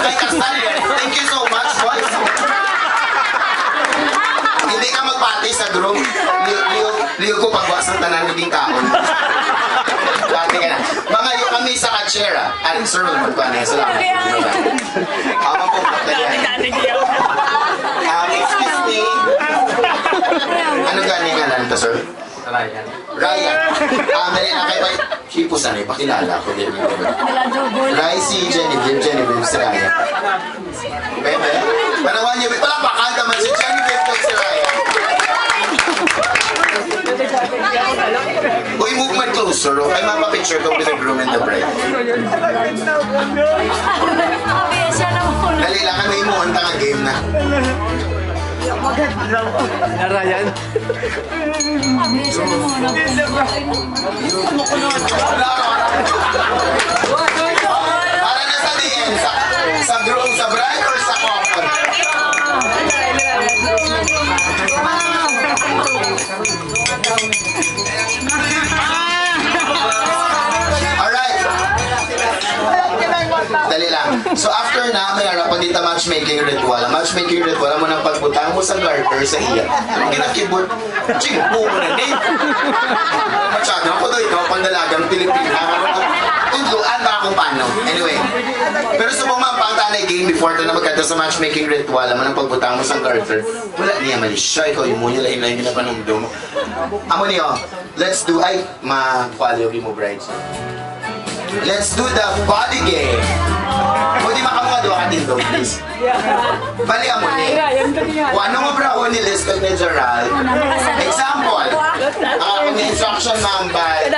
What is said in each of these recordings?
kay kasal yan. Thank you so much, boys. Hindi ka magpati sa group. Liyo, liyo, liyo ko pagwasan tanan naging kaon. Pati ka na. Mga yung kami sa ka-chair, ah. Aling sir, magpani. Salamat. Ama po, pati yan. Um, excuse me. Ano gani nga lang sir? Ryan. Ryan. Ah, dali na kayo. Hipo sana, ipakilala ko din. Si Genevieve, Genevieve si Ryan. Bebe, panawan niyo, wala pa kanta man si Genevieve si Ryan. Uy, movement closer, oh. Ay, mapapicture ko with the groom and the bride. Dali lang kami mo, ang tanga game na. Ryan. Para So after na, may harap dito matchmaking ritual. Matchmaking ritual mo nang pagbutang mo sa garter sa iya. Ang ginakibot. Ching, po mo na din. Masyado ako doon, ikaw pandalagang Pilipina. Tudluan ba akong paano? Anyway. Pero sa mga pangtanay game before ito na magkata sa matchmaking ritual, mo nang pagbutang mo sa garter, wala niya mali siya. Ikaw yung muna lahim na yung ginapanumdum mo. Amo niyo, let's do, ay, ma-follow mo brides. Let's do the body game. Doon, please. Bali mo ni. Kung ano mo bra ni Liz ni Gerald. Example. Ang akong instruction number.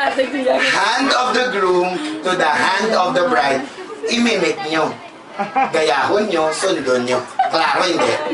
Hand of the groom to the hand of the bride. Imimik nyo. Gayahon nyo, sundon nyo. Klaro, hindi.